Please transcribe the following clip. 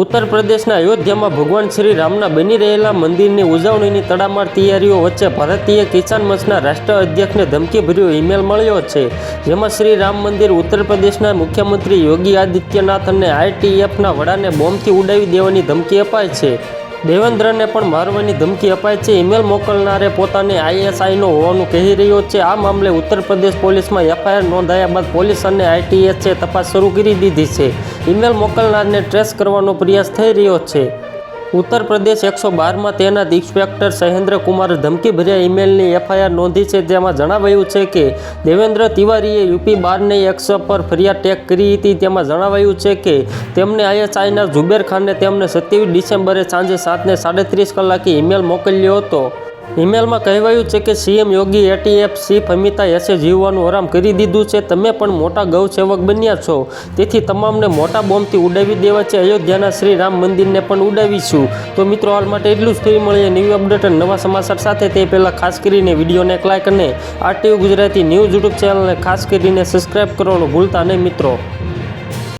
ઉત્તર પ્રદેશના અયોધ્યામાં ભગવાન શ્રી રામના બની રહેલા મંદિરની ઉજવણીની તડામાર તૈયારીઓ વચ્ચે ભારતીય કિસાન મંચના રાષ્ટ્ર અધ્યક્ષને ધમકીભર્યો ઈમેલ મળ્યો છે. જેમાં શ્રી રામ મંદિર ઉત્તર પ્રદેશના મુખ્યમંત્રી યોગી આદિત્યનાથ અને આઈટીએફના વડાને બોમ્બથી ઉડાવી દેવાની ધમકી અપાય છે. દેવેન્દ્રને પણ મારવાની ધમકી અપાય છે. ઈમેલ મોકલનારે પોતાને આઈએસઆઈનો હોવાનું કહી રહ્યો છે. આ મામલે ઉત્તર પ્રદેશ પોલીસમાં એફઆઈઆર નોંધાયા બાદ પોલીસ અને આઈટીએસે તપાસ શરૂ કરી દીધી છે. ઈમેલ મોકલનારને ટ્રેસ કરવાનો પ્રયાસ થઈ રહ્યો છે. ઉત્તર પ્રદેશ એકસો બારમાં તેના ઇન્સ્પેક્ટર સહેન્દ્ર કુમારે ધમકીભર્યા ઈમેલની એફઆઈઆર નોંધી છે, જેમાં જણાવાયું છે કે દેવેન્દ્ર તિવારીએ યુપી બારને એકસો પર ફરિયાદ ટેક કરી હતી. તેમાં જણાવાયું છે કે તેમને આઈએસઆઈના ઝુબેર ખાનને તેમને સત્યાવીસ ડિસેમ્બરે સાંજે સાતને સાડત્રીસ કલાકે ઈમેલ મોકલ્યો હતો. ઈમેલમાં કહેવાયું છે કે સીએમ યોગી એટીએફ સીફ અમિતા એસે જીવવાનું આરામ કરી દીધું છે. તમે પણ મોટા ગૌસેવક બન્યા છો. તેથી તમામને મોટા બોમ્બથી ઉડાવી દેવા છે. અયોધ્યાના શ્રી રામ મંદિરને પણ ઉડાવીશું. તો મિત્રો, હાલ માટે એટલું જ થઈ મળીએ ન્યૂ અપડેટ અને નવા સમાચાર સાથે. તે પહેલાં ખાસ કરીને વિડીયોને એક લાઇક અને આરટીયુ ગુજરાતી ન્યૂઝ યુટ્યુબ ચેનલને ખાસ કરીને સબસ્ક્રાઇબ કરવાનું ભૂલતા નહીં મિત્રો.